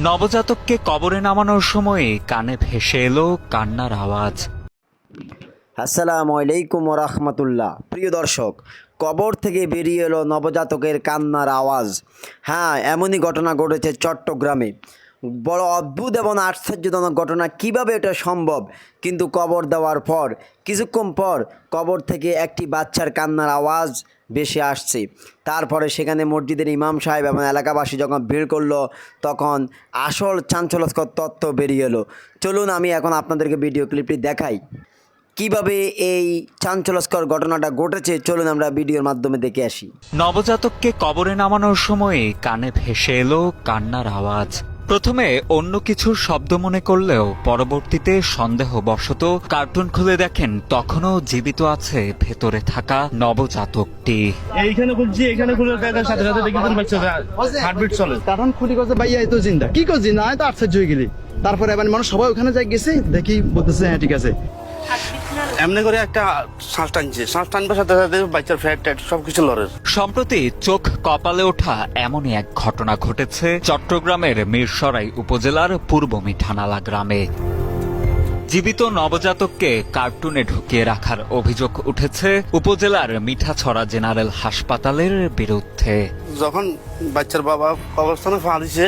নবজাতককে কবরে নামানোর সময়ে কানে ভেসে এলো কান্নার আওয়াজ। আসসালামু আলাইকুম রহমতুল্লাহ প্রিয় দর্শক, কবর থেকে বেরিয়ে এলো নবজাতকের কান্নার আওয়াজ। হ্যাঁ এমনই ঘটনা ঘটেছে চট্টগ্রামে। বড় অদ্ভুত এবং আশ্চর্যজনক ঘটনা। কীভাবে এটা সম্ভব? কিন্তু কবর দেওয়ার পর, কিছুক্ষণ পর কবর থেকে একটি বাচ্চার কান্নার আওয়াজ বেশি আসছে। তারপরে সেখানে মসজিদের ইমাম সাহেব এবং এলাকাবাসী যখন ভিড় করল, তখন আসল চাঞ্চল্যকর তত্ত্ব বেরিয়ে এলো। চলুন, আমি এখন আপনাদেরকে ভিডিও ক্লিপটি দেখাই। কীভাবে এই চাঞ্চল্যকর ঘটনাটা ঘটেছে, চলুন আমরা ভিডিওর মাধ্যমে দেখে আসি। নবজাতককে কবরে নামানোর সময়ে কানে ভেসে এলো কান্নার আওয়াজ। প্রথমে অন্য কিছুর শব্দ মনে করলেও পরবর্তীতে সন্দেহবশত কার্টুন খুলে দেখেন তখনও জীবিত আছে ভেতরে থাকা নবজাতকটি। এইখানে খুলছি এখানে খুলে দেখার সাথে সাথে দেখি তোর বাচ্চা হার্টবিট চলে। কারণ খুলি করছে ভাইয়া এই তো জিন্দা। কি করছি না তো আশ্চর্য হয়ে গেলি। তারপরে এবার মানুষ সবাই ওখানে যাই গেছে দেখি বলতেছে হ্যাঁ ঠিক আছে। এমনি করে একটা শ্বাস টানছে শ্বাস টানবার সাথে সাথে বাচ্চার ফ্যাট ট্যাট সবকিছু লড়ের সম্প্রতি চোখ কপালে ওঠা এমনই এক ঘটনা ঘটেছে চট্টগ্রামের মিরসরাই উপজেলার পূর্ব মিঠানালা গ্রামে। জীবিত নবজাতককে কার্টুনে ঢুকিয়ে রাখার অভিযোগ উঠেছে উপজেলার মিঠাছড়া জেনারেল হাসপাতালের বিরুদ্ধে। যখন বাচ্চার বাবা কবরস্থানে ফা দিছে